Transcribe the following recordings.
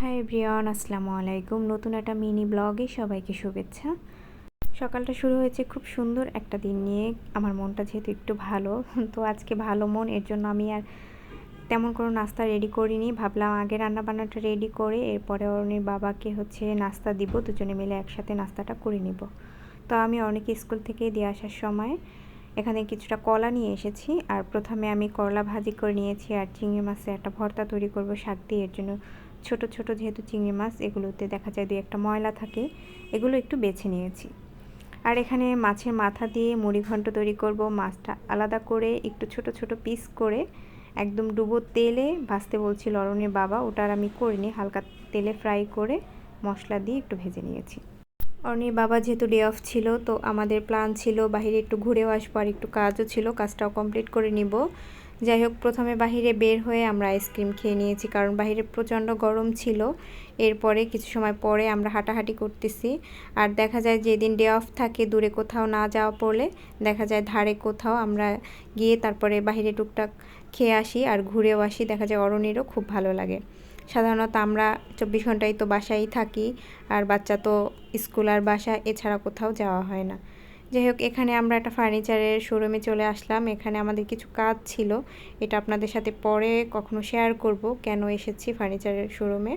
Hi everyone আসসালামু আলাইকুম। নতুন একটা মিনি ব্লগে সবাইকে শুভেচ্ছা। সকালটা শুরু হয়েছে খুব সুন্দর একটা দিন নিয়ে। আমার মনটা যেহেতু একটু ভালো, তো আজকে ভালো মন, এর জন্য আমি আর তেমন কোনো নাস্তা রেডি করিনি। ভাবলাম আগে রান্না বান্নাটা রেডি করে, এরপরে অরণির বাবাকে হচ্ছে নাস্তা দিব। দুজনে মিলে একসাথে নাস্তাটা করে নিব। তো আমি অনেক স্কুল থেকে দিয়ে আসার সময় এখানে কিছুটা কলা নিয়ে এসেছি। আর প্রথমে আমি করলা ভাজি করে নিয়েছি আর চিংড়ি মাছের একটা ভর্তা তৈরি করব শাক দিয়ে। এর জন্য ছোট ছোট যেহেতু চিংড়ি মাছ, এগুলোতে দেখা যায় দুই একটা ময়লা থাকে, এগুলো একটু বেছে নিয়েছি। আর এখানে মাছের মাথা দিয়ে মুড়ি ঘন্ট তৈরি করব। মাছটা আলাদা করে একটু ছোট ছোট পিস করে একদম ডুবো তেলে, ভাজতে বলছি অরণের বাবা ওটার আমি করিনি, হালকা তেলে ফ্রাই করে মশলা দিয়ে একটু ভেজে নিয়েছি। অর্ণির বাবা যেহেতু ডে অফ ছিল, তো আমাদের প্ল্যান ছিল বাহিরে একটু ঘুরেও আসব আর একটু কাজও ছিল, কাজটাও কমপ্লিট করে নিব। যাই হোক, প্রথমে বাহিরে বের হয়ে আমরা আইসক্রিম খেয়ে নিয়েছি, কারণ বাহিরে প্রচণ্ড গরম ছিল। এরপরে কিছু সময় পরে আমরা হাঁটাহাঁটি করতেছি। আর দেখা যায় যেদিন ডে অফ থাকে দূরে কোথাও না যাওয়া পড়লে, দেখা যায় ধারে কোথাও আমরা গিয়ে তারপরে বাহিরে টুকটাক খেয়ে আসি আর ঘুরেও আসি। দেখা যায় অরণিরও খুব ভালো লাগে। সাধারণত আমরা চব্বিশ ঘন্টায় তো বাসায় থাকি, আর বাচ্চা তো স্কুল আর বাসা এছাড়া কোথাও যাওয়া হয় না। যাই হোক এখানে আমরা একটা ফার্নিচারের শোরুমে চলে আসলাম। এখানে আমাদের কিছু কাজ ছিল, এটা আপনাদের সাথে পরে কখনো শেয়ার করব, কেন এসেছি ফার্নিচারের শোরুমে।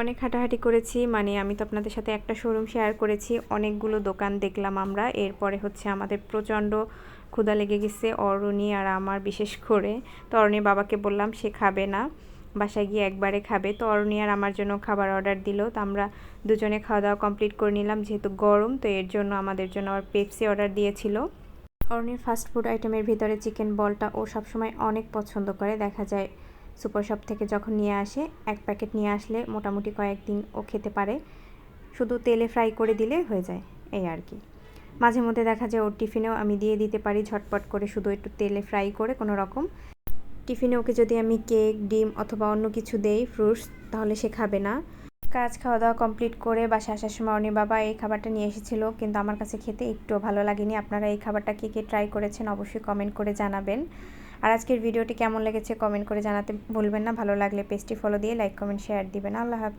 অনেক হাঁটাহাঁটি করেছি মানে আমি তো আপনাদের সাথে একটা শোরুম শেয়ার করেছি, অনেকগুলো দোকান দেখলাম আমরা। এরপরে হচ্ছে আমাদের প্রচণ্ড ক্ষুধা লেগে গেছে, অরণি আর আমার বিশেষ করে। তো অরণির বাবাকে বললাম, সে খাবে না। বাসায় গিয়ে একবারে খাবে। তো অরণি আর আমার জন্য খাবার অর্ডার দিল। তো আমরা দুজনে খাওয়া দাওয়া কমপ্লিট করে নিলাম। যেহেতু গরম, তো এর জন্য আমাদের জন্য আবার পেপসি অর্ডার দিয়েছিল। অরণির ফাস্ট ফুড আইটেমের ভিতরে চিকেন বলটা ও সবসময় অনেক পছন্দ করে। দেখা যায় সুপার শপ থেকে যখন নিয়ে আসে, এক প্যাকেট নিয়ে আসলে মোটামুটি কয়েকদিন ও খেতে পারে। শুধু তেলে ফ্রাই করে দিলে হয়ে যায়, এই আর কি। মাঝে মধ্যে দেখা যায় ওর টিফিনেও আমি দিয়ে দিতে পারি। ঝটপট করে শুধু একটু তেলে ফ্রাই করে কোনো রকম। টিফিনে ওকে যদি আমি কেক, ডিম অথবা অন্য কিছু দেই ফ্রুটস তাহলে সে খাবে না। কাজ খাওয়া দাওয়া কমপ্লিট করে বাসা আসার সময় অনি বাবা এই খাবারটা নিয়ে এসেছিল, কিন্তু আমার কাছে খেতে একটুও ভালো লাগেনি। আপনারা এই খাবারটা কে কে ট্রাই করেছেন অবশ্যই কমেন্ট করে জানাবেন। আর আজকের ভিডিওটি কেমন লেগেছে কমেন্ট করে জানাতে ভুলবেন না। ভালো লাগলে পেজটি ফলো দিয়ে লাইক কমেন্ট শেয়ার দিবেন। আল্লাহ হাফিজ।